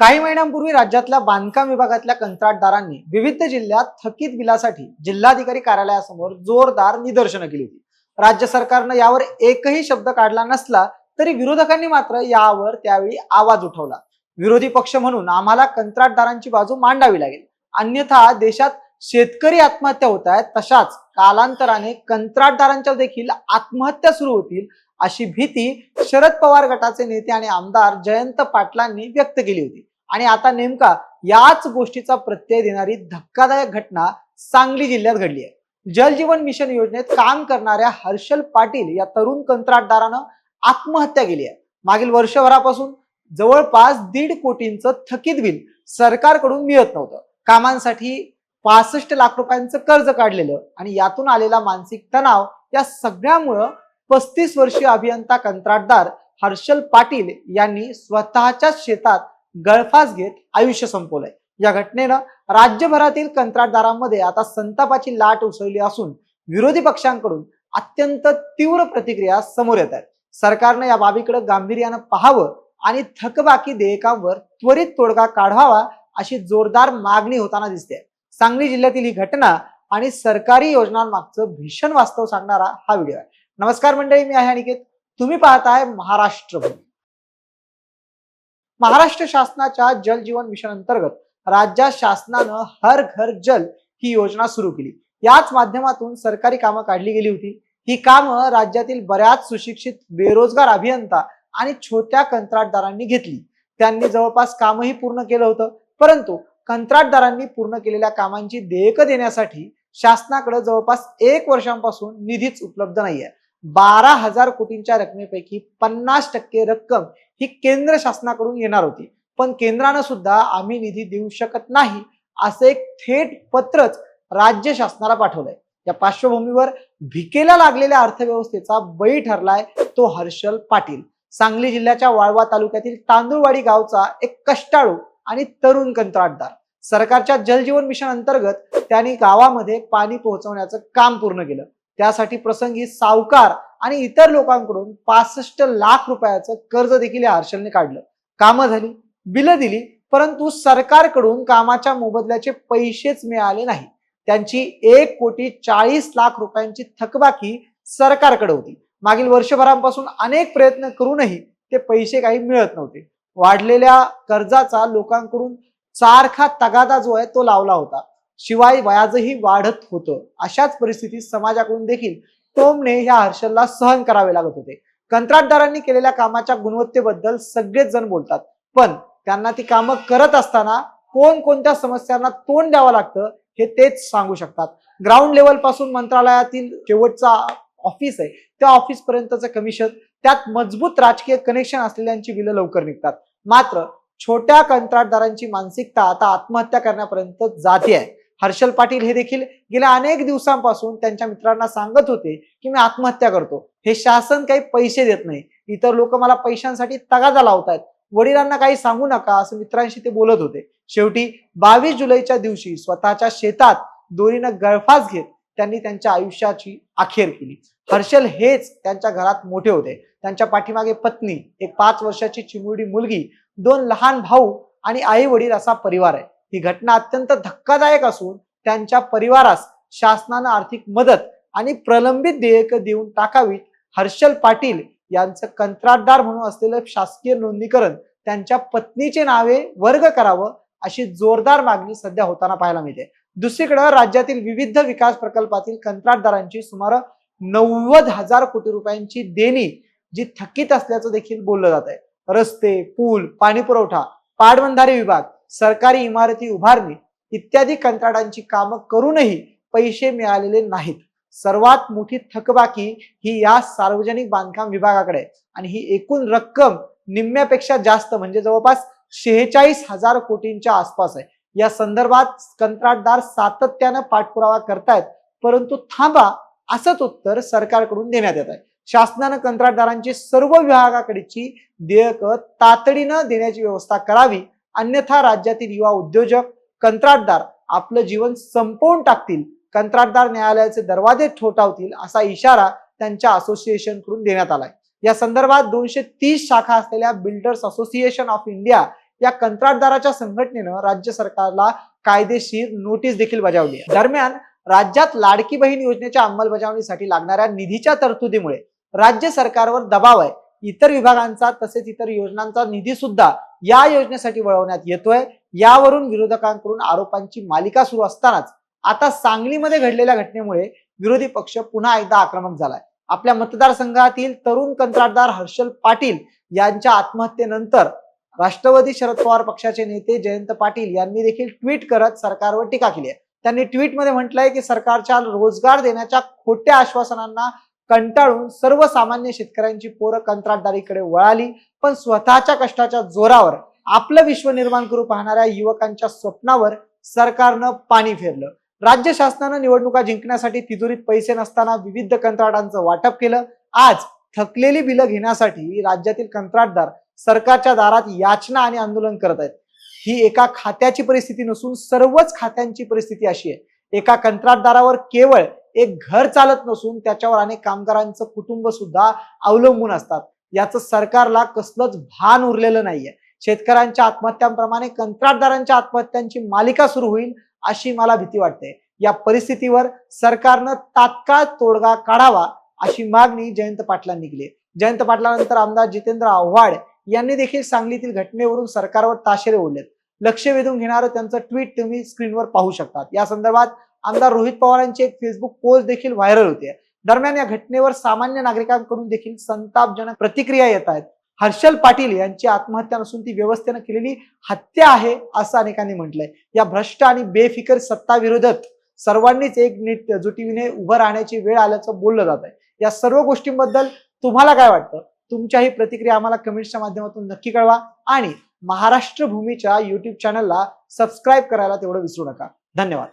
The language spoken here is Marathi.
काही महिन्यांपूर्वी राज्यातल्या बांधकाम विभागातल्या कंत्राटदारांनी विविध जिल्ह्यात थकीत बिलासाठी जिल्हाधिकारी कार्यालयासमोर जोरदार निदर्शनं केली होती. राज्य सरकारनं यावर एकही शब्द काढला नसला तरी विरोधकांनी मात्र यावर त्यावेळी आवाज उठवला. विरोधी पक्ष म्हणून आम्हाला कंत्राटदारांची बाजू मांडावी लागेल. अन्यथा देशात शेतकरी आत्महत्या होत आहेत तशाच कालांतराने कंत्राटदारांच्या देखील आत्महत्या सुरू होतील अशी भीती शरद पवार गटाचे नेते आणि आमदार जयंत पाटलांनी व्यक्त केली होती. आणि आता नेमका याच गोष्टीचा प्रत्यय देणारी धक्कादायक घटना सांगली जिल्ह्यात घडली आहे. जल जीवन मिशन योजनेत काम करणाऱ्या हर्षल पाटील या तरुण कंत्राटदारानं आत्महत्या केली आहे. मागील वर्षभरापासून जवळपास दीड कोटींचं थकीत बिल सरकारकडून मिळत नव्हतं. कामांसाठी पासष्ट लाख रुपयांचं कर्ज काढलेलं आणि यातून आलेला मानसिक तणाव या सगळ्यामुळं पस्तीस वर्षीय अभियंता कंत्राटदार हर्षल पाटील यांनी स्वतःच्या शेतात गळफास घेत आयुष्य संपवलंय. या घटनेनं राज्यभरातील कंत्राटदारांमध्ये आता संतापाची लाट उसळली असून विरोधी पक्षांकडून अत्यंत तीव्र प्रतिक्रिया समोर येत आहेत. सरकारनं या बाबीकडे गांभीर्यानं पाहावं आणि थकबाकी देयकांवर त्वरित तोडगा काढावा अशी जोरदार मागणी होताना दिसते. सांगली जिल्ह्यातील ही घटना आणि सरकारी योजनांमागचं भीषण वास्तव सांगणारा हा व्हिडिओ आहे. नमस्कार मंडळी मी आहे अनिकेत. तुम्ही पाहताय महाराष्ट्र भूमी. महाराष्ट्र शासनाच्या जल जीवन मिशन अंतर्गत राज्यात शासनानं हर घर जल ही योजना सुरू केली. याच माध्यमातून सरकारी कामं काढली गेली होती. ही कामं राज्यातील बऱ्याच सुशिक्षित बेरोजगार अभियंता आणि छोट्या कंत्राटदारांनी घेतली. त्यांनी जवळपास कामही पूर्ण केलं होतं. परंतु कंत्राटदारांनी पूर्ण केलेल्या कामांची देयकं देण्यासाठी शासनाकडे जवळपास एक वर्षांपासून निधीच उपलब्ध नाहीये. बारा हजार कोटींच्या रकमेपैकी पन्नास टक्के रक्कम ही केंद्र शासनाकडून येणार होती. पण केंद्रानं सुद्धा आम्ही निधी देऊ शकत नाही असं एक थेट पत्रच राज्य शासनाला पाठवलंय. या पार्श्वभूमीवर भिकेला लागलेल्या अर्थव्यवस्थेचा बळी ठरलाय तो हर्षल पाटील. सांगली जिल्ह्याच्या वाळवा तालुक्यातील तांदूळवाडी गावचा एक कष्टाळू आणि तरुण कंत्राटदार. सरकारच्या जलजीवन मिशन अंतर्गत त्यांनी गावामध्ये पाणी पोहोचवण्याचं काम पूर्ण केलं. त्यासाठी प्रसंगी सावकार आणि इतर लोकांकडून पासष्ट लाख रुपयाचं कर्ज देखील या हर्षलने काढलं. कामं झाली बिलं दिली परंतु सरकारकडून कामाच्या मोबदल्याचे पैसेच मिळाले नाही. त्यांची एक कोटी चाळीस लाख रुपयांची थकबाकी सरकारकडे होती. मागील वर्षभरांपासून अनेक प्रयत्न करूनही ते पैसे काही मिळत नव्हते. वाढलेल्या कर्जाचा लोकांकडून सारखा तगादा जो आहे तो लावला होता. शिवाय व्याजही वाढत होतं. अशाच परिस्थितीत समाजाकडून देखील टोमने ह्या हर्षलला सहन करावे लागत होते. कंत्राटदारांनी केलेल्या कामाच्या गुणवत्तेबद्दल सगळेच जण बोलतात. पण त्यांना ती कामं करत असताना कोण कोणत्या समस्यांना तोंड द्यावं लागतं हे तेच सांगू शकतात. ग्राउंड लेवलपासून मंत्रालयातील शेवटचा ऑफिस आहे. त्या ऑफिस पर्यंतचं कमिशन त्यात मजबूत राजकीय कनेक्शन असलेल्यांची बिलं लवकर निघतात. मात्र छोट्या कंत्राटदारांची मानसिकता आता आत्महत्या करण्यापर्यंत जाते आहे. हर्षल पाटील हे देखील गेल्या अनेक दिवसांपासून त्यांच्या मित्रांना सांगत होते की मी आत्महत्या करतो. हे शासन काही पैसे देत नाही. इतर लोक मला पैशांसाठी तगादा लावतायत. वडिलांना काही सांगू नका असं मित्रांशी ते बोलत होते. शेवटी बावीस जुलैच्या दिवशी स्वतःच्या शेतात दोरीनं गळफास घेत त्यांनी त्यांच्या आयुष्याची अखेर केली. हर्षल हेच त्यांच्या घरात मोठे होते. त्यांच्या पाठीमागे पत्नी एक पाच वर्षाची चिमुरडी मुलगी दोन लहान भाऊ आणि आई वडील असा परिवार आहे. ही घटना अत्यंत धक्कादायक असून त्यांच्या परिवारास शासनानं आर्थिक मदत आणि प्रलंबित देयक देऊन टाकावीत हर्षल पाटील यांचं कंत्राटदार म्हणून असलेलं शासकीय नोंदणीकरण त्यांच्या पत्नीचे नावे वर्ग करावं अशी जोरदार मागणी सध्या होताना पाहायला मिळते. दुसरीकडे राज्यातील विविध विकास प्रकल्पातील कंत्राटदारांची सुमारे नव्वद हजार कोटी रुपयांची देणी जी थकीत असल्याचं देखील बोललं जात आहे रस्ते पूल पाणी पुरवठा पाटबंधारे विभाग सरकारी इमारती उभारणी इत्यादी कंत्राटांची कामं करूनही पैसे मिळालेले नाहीत. सर्वात मोठी थकबाकी ही या सार्वजनिक बांधकाम विभागाकडे आहे. आणि ही एकूण रक्कम निम्म्यापेक्षा जास्त म्हणजे जवळपास शेहेचाळीस हजार कोटींच्या आसपास आहे. या संदर्भात कंत्राटदार सातत्यानं पाठपुरावा करतायत परंतु थांबा असंच उत्तर सरकारकडून देण्यात येत आहे. शासनानं कंत्राटदारांची सर्व विभागाकडची देयकं तातडीनं देण्याची व्यवस्था करावी अन्यथा राज्यातील युवा उद्योजक कंत्राटदार आपलं जीवन संपवून टाकतील. कंत्राटदार न्यायालयाचे दरवाजे ठोठावतील असा इशारा त्यांच्या असोसिएशनकडून देण्यात आलाय. या संदर्भात दोनशे तीस शाखा असलेल्या बिल्डर्स असोसिएशन ऑफ इंडिया या कंत्राटदाराच्या संघटनेनं राज्य सरकारला कायदेशीर नोटीस देखील बजावली आहे. दरम्यान राज्यात लाडकी बहीण योजनेच्या अंमलबजावणीसाठी लागणाऱ्या निधीच्या तरतुदीमुळे राज्य सरकारवर दबाव आहे. इतर विभागांचा तसेच इतर योजनांचा निधी सुद्धा या योजनेसाठी वळवण्यात येतोय. यावरून विरोधकांकडून आरोपांची मालिका सुरू असतानाच आता सांगलीमध्ये घडलेल्या घटनेमुळे विरोधी पक्ष पुन्हा एकदा आक्रमक झालाय. आपल्या मतदारसंघातील तरुण कंत्राटदार हर्षल पाटील यांच्या आत्महत्येनंतर राष्ट्रवादी शरद पवार पक्षाचे नेते जयंत पाटील यांनी देखील ट्विट करत सरकारवर टीका केली आहे. त्यांनी ट्विटमध्ये म्हटलंय की सरकारच्या रोजगार देण्याच्या खोट्या आश्वासनांना कंटाळून सर्वसामान्य शेतकऱ्यांची पोरं कंत्राटदारीकडे वळाली पण स्वतःच्या कष्टाच्या जोरावर आपलं विश्व निर्माण करू पाहणाऱ्या युवकांच्या स्वप्नावर सरकारनं पाणी फेरलं. राज्य शासनानं निवडणुका जिंकण्यासाठी तिजोरीत पैसे नसताना विविध कंत्राटांचं वाटप केलं. आज थकलेली बिलं घेण्यासाठी राज्यातील कंत्राटदार सरकारच्या दारात याचना आणि आंदोलन करत आहेत. ही एका खात्याची परिस्थिती नसून सर्वच खात्यांची परिस्थिती अशी आहे. एका कंत्राटदारावर केवळ एक घर चालत नसून त्याच्यावर अनेक कामगारांचं कुटुंब सुद्धा अवलंबून असतात. याचं सरकारला कसलंच भान उरलेलं नाहीये. शेतकऱ्यांच्या आत्महत्यांप्रमाणे कंत्राटदारांच्या आत्महत्यांची मालिका सुरू होईल अशी मला भीती वाटते. या परिस्थितीवर सरकारनं तात्काळ तोडगा काढावा अशी मागणी जयंत पाटलांनी केली जयंत पाटलानंतर आमदार जितेंद्र आव्हाड यांनी देखील सांगलीतील घटनेवरून सरकारवर ताशेरे ओढलेत. लक्ष वेधून घेणारं त्यांचं ट्विट तुम्ही स्क्रीनवर पाहू शकतात. या संदर्भात आमदार रोहित पवारांची एक फेसबुक पोस्ट देखील व्हायरल होते दरम्यान या घटनेवर सामान्य नागरिकांकडून देखील संतापजनक प्रतिक्रिया येत आहेत. हर्षल पाटील यांची आत्महत्या नसून ती व्यवस्थेनं केलेली हत्या आहे असं अनेकांनी म्हटलंय. या भ्रष्ट आणि बेफिकर सत्ताविरोधात सर्वांनीच एक नीट जुटीने उभं राहण्याची वेळ आल्याचं बोललं जात आहे. या सर्व गोष्टींबद्दल तुम्हाला काय वाटतं? तुमच्याही प्रतिक्रिया आम्हाला कमेंट्सच्या माध्यमातून नक्की कळवा आणि महाराष्ट्र भूमीच्या युट्यूब चॅनलला सबस्क्राईब करायला तेवढं विसरू नका. धन्यवाद.